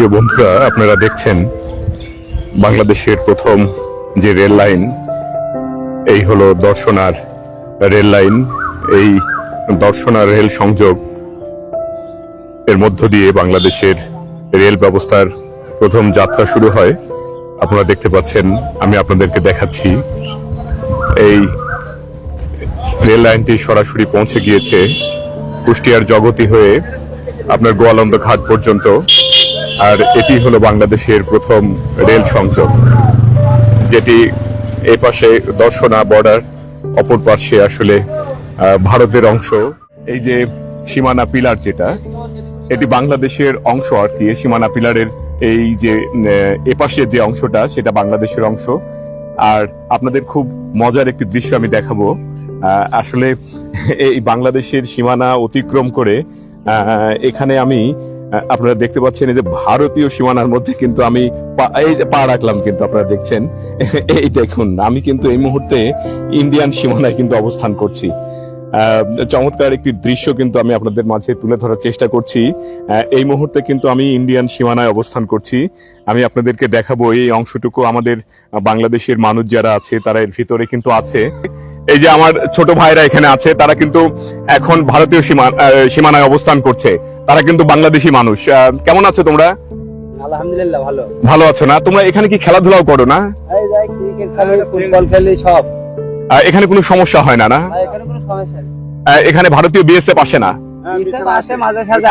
প্রিয় বন্ধুরা, আপনারা দেখছেন বাংলাদেশের প্রথম যে রেল লাইন, এই হলো দর্শনার রেল লাইন। এই দর্শনার রেল সংযোগ এর মধ্য দিয়ে বাংলাদেশের রেল ব্যবস্থার প্রথম যাত্রা শুরু হয়। আপনারা দেখতে পাচ্ছেন, আমি আপনাদেরকে দেখাচ্ছি। এই রেল লাইনটি সরাসরি পৌঁছে গিয়েছে কুষ্টিয়ার জগতি হয়ে আপনার গোয়ালন্দ ঘাট পর্যন্ত। আর এটি হলো বাংলাদেশের প্রথম রেল সংযোগ। যেটি এই পাশে দর্শনা বর্ডার, অপর পাশে আসলে ভারতের অংশ। এই যে সীমানা পিলার যেটা, এটি বাংলাদেশের অংশ আর কি। সীমানা পিলারের এই যে এপাশের যে অংশটা, সেটা বাংলাদেশের অংশ। আর আপনাদের খুব মজার একটি দৃশ্য আমি দেখাবো। আসলে এই বাংলাদেশের সীমানা অতিক্রম করে এখানে আমি আপনারা দেখতে পাচ্ছেন এই যে ভারতীয় সীমানার মধ্যে কিন্তু আমি এই যে পা রাখলাম কিন্তু আপনারা দেখছেন। এই দেখুন, আমি কিন্তু এই মুহূর্তে ইন্ডিয়ান সীমানায় কিন্তু অবস্থান করছি। চমৎকার একটি দৃশ্য কিন্তু আমি আপনাদের মাঝে তুলে ধরার চেষ্টা করছি। এই মুহূর্তে কিন্তু আমি ইন্ডিয়ান সীমানায় অবস্থান করছি। আমি আপনাদেরকে দেখাবো এই অংশটুকু আমাদের বাংলাদেশের মানুষ যারা আছে, তারা এর ভিতরে কিন্তু আছে। এই যে আমার ছোট ভাইরা এখানে আছে, তারা কিন্তু এখন ভারতীয় সীমানায় অবস্থান করছে। তারা কিন্তু বাংলাদেশি মানুষ। কেমন আছো তোমরা? আলহামদুলিল্লাহ ভালো। ভালো আছো না? তোমরা এখানে কি খেলাধুলাও করো না? ক্রিকেট খেলি ফুটবল খেলি সব। এখানে কোনো সমস্যা হয় না না? এখানে কোনো সমস্যা আহ, এখানে ভারতীয় বিএসএফ আসে না? হিসাব আসে মাঝে সাঝে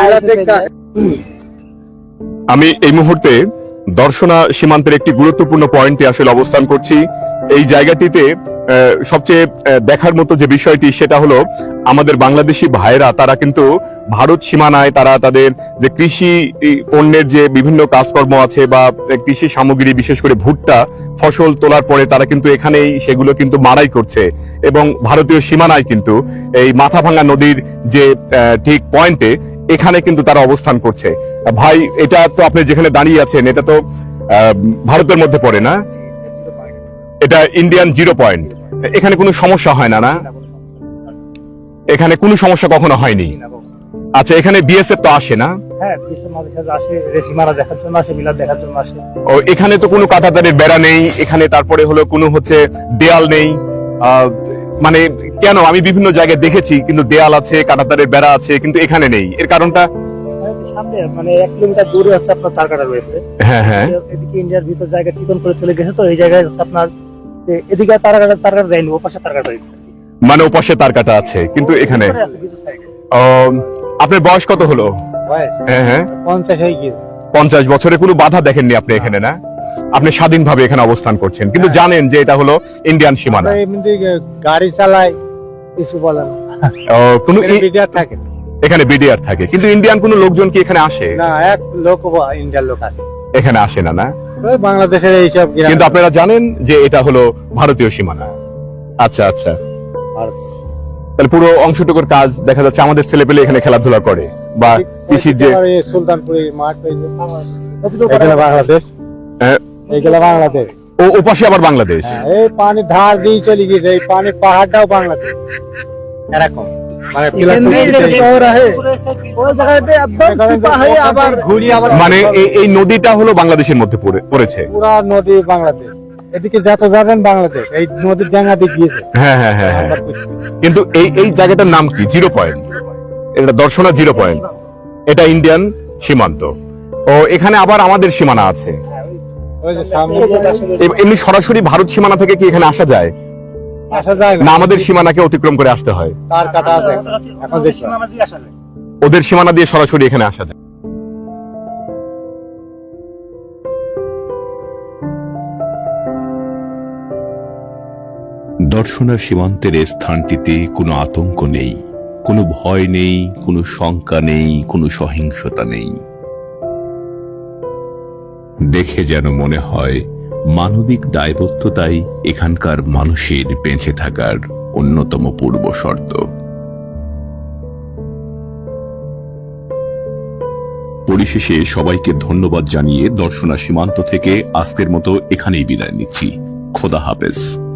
আমি এই মুহূর্তে দর্শনা সীমান্তের একটি গুরুত্বপূর্ণ পয়েন্টে আসলে অবস্থান করছি। এই জায়গাটিতে সবচেয়ে দেখার মতো যে বিষয়টি, সেটা হলো আমাদের বাংলাদেশি ভাইরা তারা কিন্তু ভারত সীমানায় তারা তাদের যে কৃষি পণ্যের যে বিভিন্ন কাজকর্ম আছে বা কৃষি সামগ্রী, বিশেষ করে ভুট্টা, ফসল তোলার পরে তারা কিন্তু এখানেই সেগুলো কিন্তু মারাই করছে। এবং ভারতীয় সীমানায় কিন্তু এই মাথাভাঙ্গা নদীর যে ঠিক পয়েন্টে এখানে কিন্তু তারা অবস্থান করছে। ভাই এটা তো আপনি যেখানে দাঁড়িয়ে আছেন এটা তো ভারতের মধ্যে পড়ে না? এটা ইন্ডিয়ান জিরো পয়েন্ট এখানে কোনো সমস্যা হয় না না? এখানে কোনো সমস্যা কখনো হয়নি? আচ্ছা এখানে বিএসএফ তো আসে না? হ্যাঁ ও এখানে তো কোনো কাঁটাতারের বেড়া নেই এখানে তারপরে হলো কোনো হচ্ছে দেয়াল নেই। মানে কেন? আমি বিভিন্ন জায়গায় দেখেছি কিন্তু দেয়াল আছে কাঁটাতারের বেড়া আছে কিন্তু এখানে নেই। এর কারণটা? মানে যে সামনে মানে এক কিলোমিটার দূরে হচ্ছে আপনার তারকাটা রয়েছে। হ্যাঁ হ্যাঁ। এদিকে ইন্ডিয়ার ভিতর জায়গা চিকন করে চলে গেছে তো এই জায়গায় হচ্ছে আপনার যে এদিকে তারকাটা তারকাটা দেয়নি ও পাশে তারকাটা রয়েছে। মানে ওপাশে তার কাটা আছে কিন্তু এখানে আপনার বয়স কত হলো? হ্যাঁ হ্যাঁ। পঞ্চাশ হয়ে গিয়েছে। পঞ্চাশ বছরে কোনো বাধা দেখেননি আপনি এখানে না? আপনি স্বাধীনভাবে এখানে অবস্থান করছেন কিন্তু জানেন যে এটা হলো ইন্ডিয়ান সীমানা। গাড়ি চালাই কিছু বলে না। কোনো বিডিআর থাকে। এখানে বিডিআর থাকে কিন্তু ইন্ডিয়ান কোনো লোকজন কি এখানে আসে? না এক লোক ইন্ডিয়ার লোক আছে এখানে আসে না না? বাংলাদেশের এইসব কিন্তু আপনারা জানেন যে এটা হলো ভারতীয় সীমানা। আচ্ছা আচ্ছা। তাহলে পুরো অংশটুকুর কাজ দেখা যাচ্ছে আমাদের ছেলেপেলে এখানে খেলাধুলা করে বা কৃষির যে আর এই সুলতানপুরি মাঠ বাংলাদেশ। হ্যাঁ, বাংলাদেশ। ও ওপাশে আবার বাংলাদেশ? হ্যাঁ, এই পানি ধার দিয়ে চলে গেছে এই পানি পাহাড়টাও বাংলাদেশ। এরকম। মানে আবার ঘুরি আবার মানে এই- নদীটা হলো বাংলাদেশের মধ্যে পড়েছে। পুরা নদী বাংলাদেশ। এদিকে যত যাবেন বাংলাদেশ এই নদীর ডাঙ্গা দিয়ে গিয়েছে। হ্যাঁ হ্যাঁ হ্যাঁ হ্যাঁ। কিন্তু এই এই জায়গাটার নাম কি? Zero point. এটা দর্শনা জিরো পয়েন্ট। এটা ইন্ডিয়ান সীমান্ত। ও এখানে আবার আমাদের সীমানা আছে। এমনি সরাসরি ভারত সীমানা থেকে কি এখানে আসা যায়? আসা যায় না। আমাদের সীমানাকে অতিক্রম করে আসতে হয়। তার কাটা আছে এখন। দেখছি সীমানা দিয়ে আসা যায়। ওদের সীমানা দিয়ে সরাসরি এখানে আসা যায়। দর্শনা সীমান্তের এই স্থানটিতে কোনো আতঙ্ক নেই কোনো ভয় নেই কোনো শঙ্কা নেই কোনো সহিংসতা নেই। দেখে যেন মনে হয় মানবিক দায়বদ্ধতাই এখানকার মানুষের বেঁচে থাকার অন্যতম পূর্ব শর্ত। পরিশেষে সবাইকে ধন্যবাদ জানিয়ে দর্শনা সীমান্ত থেকে আজকের মতো এখানেই বিদায় নিচ্ছি। খোদা হাফেজ।